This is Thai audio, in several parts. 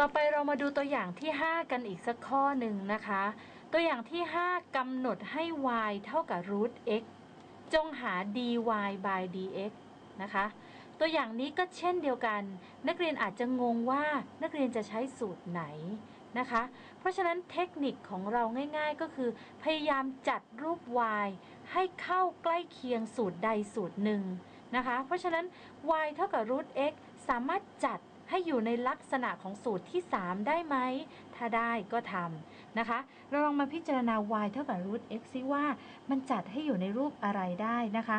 ต่อไปเรามาดูตัวอย่างที่ 5 กันอีกสักข้อหนึ่งนะคะ ตัวอย่างที่ 5กำหนดให้ y เท่ากับ root x จงหา dy by dx นะคะ ตัวอย่างนี้ก็เช่นเดียวกัน นักเรียนอาจจะงงว่านักเรียนจะใช้สูตรไหนนะคะ เพราะฉะนั้นเทคนิคของเราง่าย ๆ ก็คือ พยายามจัดรูป y ให้เข้าใกล้เคียงสูตรใดสูตรหนึ่งนะคะ เพราะฉะนั้น y เท่ากับ root x สามารถจัด ให้อยู่ในลักษณะของสูตรที่ 3 ได้ไหม ถ้าได้ก็ทำนะคะ เราลองมาพิจารณา y เท่ากับ root x ซิว่า มันจัดให้อยู่ในรูปอะไรได้นะคะ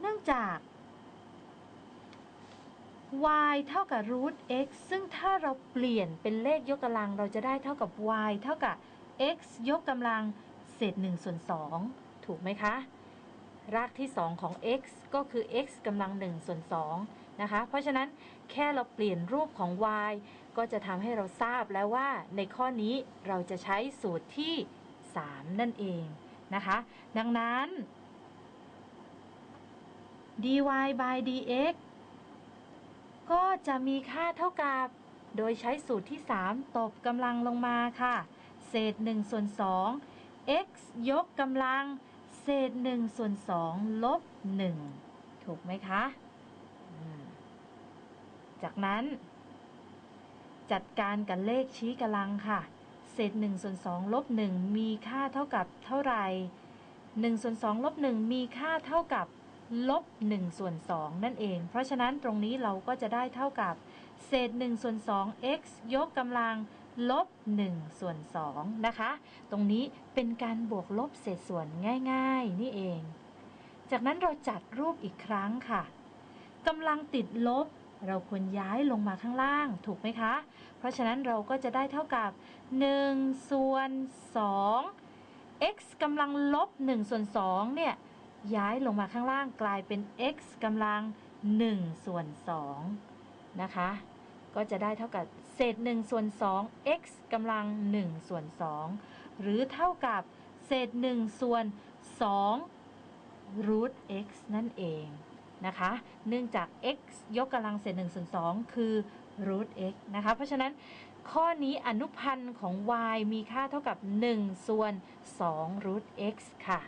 เนื่องจาก y เท่ากับ root x ซึ่งถ้าเราเปลี่ยนเป็นเลขยกกำลัง เราจะได้เท่ากับ y เท่ากับ x ยกกำลังเศษ1ส่วน2ถูกไหมคะ รากที่ 2 ของ x ก็คือ x กำลัง1ส่วน2นะคะ เพราะฉะนั้นแค่เราเปลี่ยนรูปของ y ก็จะทำให้เราทราบแล้วว่าในข้อนี้เราจะใช้สูตรที่ 3 นั่นเองนะคะ ดังนั้น dy by dx ก็จะมีค่าเท่ากับ โดยใช้สูตรที่ 3 ตบกำลังลงมาค่ะ เศษ1ส่วน2 x ยกกำลัง เศษ1ส่วน2ลบ1ถูกไหมคะจากนั้นจัดการกับเลขชี้กำลังค่ะ เศษ1ส่วน2ลบ1มีค่าเท่ากับเท่าไหร่1ส่วน2ลบ1มีค่าเท่ากับลบ1ส่วน2นั่นเอง เพราะฉะนั้นตรงนี้เราก็จะได้เท่ากับ เศษ1ส่วน2 x ยกกำลัง ลบ1ส่วน2นะคะ ตรงนี้เป็นการบวกลบเศษส่วนง่าย ๆ นี่เอง จากนั้นเราจัดรูปอีกครั้งค่ะกำลังติดลบ เราควรย้ายลงมาข้างล่างถูกไหมคะ เพราะฉะนั้นเราก็จะได้เท่ากับ 1 ส่วน 2 x กำลังลบ 1 ส่วน 2 เนี่ย ย้ายลงมาข้างล่างกลายเป็น x กำลัง 1 ส่วน 2 นะคะ ก็จะได้เท่ากับเศษ1ส่วน2 x กำลัง1ส่วน2หรือเท่ากับเศษ1ส่วน2 root x นั่นเองนะคะ เนื่องจาก x ยกกำลังเศษ1ส่วน2คือ root x นะคะ เพราะฉะนั้นข้อนี้อนุพันธ์ของ y มีค่าเท่ากับ 1 ส่วน2 root x ค่ะ